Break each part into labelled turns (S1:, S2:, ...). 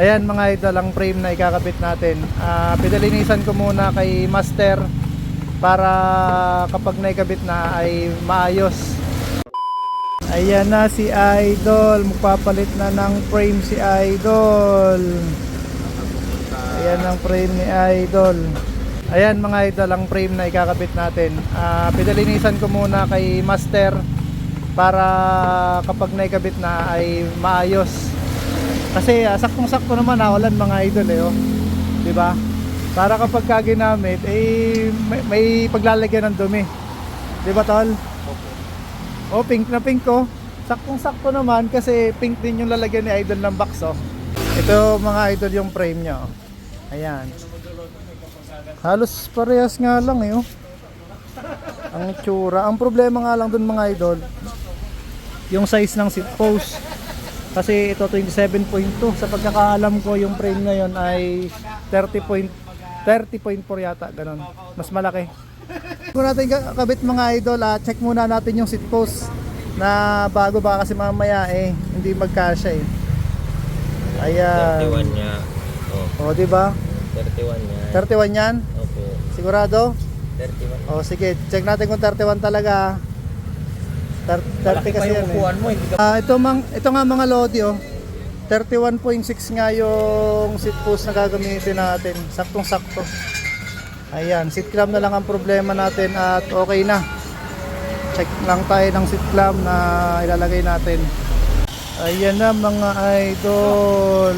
S1: Ayan mga idol ang frame na ikakabit natin. Ah, pinalinisan ko muna kay Master para kapag naikabit na ay maayos. Ayan na si Idol. Magpapalit na ng frame si Idol. Ayan ang frame ni Idol. Ayan mga idol ang frame na ikakabit natin. Ah, pinalinisan ko muna kay Master para kapag naikabit na ay maayos. Kasi uh, saktong-sakto naman nawalan mga idol eh, oh. 'Di ba? Para kapag ka ginamit eh may, may paglalagyan ng dumi. 'Di ba, tol? Oh, pink na pink ko. Saktong-sakto naman kasi pink din yung lalagyan ni idol ng box, oh. Ito mga idol yung frame niya, oh. Ayan. Halos parehas nga lang eh, oh. Ang tsura. Ang problema nga lang dun mga idol, yung size ng seat post. Kasi ito 27.2. Sa pagkakaalam ko yung frame ngayon ay 30 point 30.4 yata ganun. Mas malaki. Kung natin ka- kabit mga idol, ah, check muna natin yung seat post na bago ba kasi mamaya eh hindi magkasya eh. Ayan.
S2: 31 niya. Oh,
S1: O, di ba?
S2: 31 niya.
S1: 31 yan?
S2: Opo.
S1: Sigurado?
S2: 31.
S1: O, sige. Check natin kung 31 talaga. 30, 30 kasi yan eh.
S2: mo, hindi ka...
S1: Ah, ito mang ito nga mga lodi oh. 31.6 nga yung seat post na gagamitin natin. Saktong-sakto. Ayan, seat clamp na lang ang problema natin at okay na. Check lang tayo ng seat clamp na ilalagay natin. Ayan na mga idol.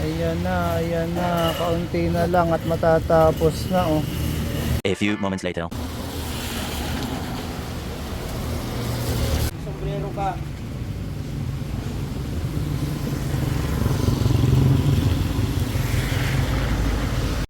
S1: Ayan na, ayan na. Kaunti na lang at matatapos na oh.
S3: A few moments later. sombrero, cara.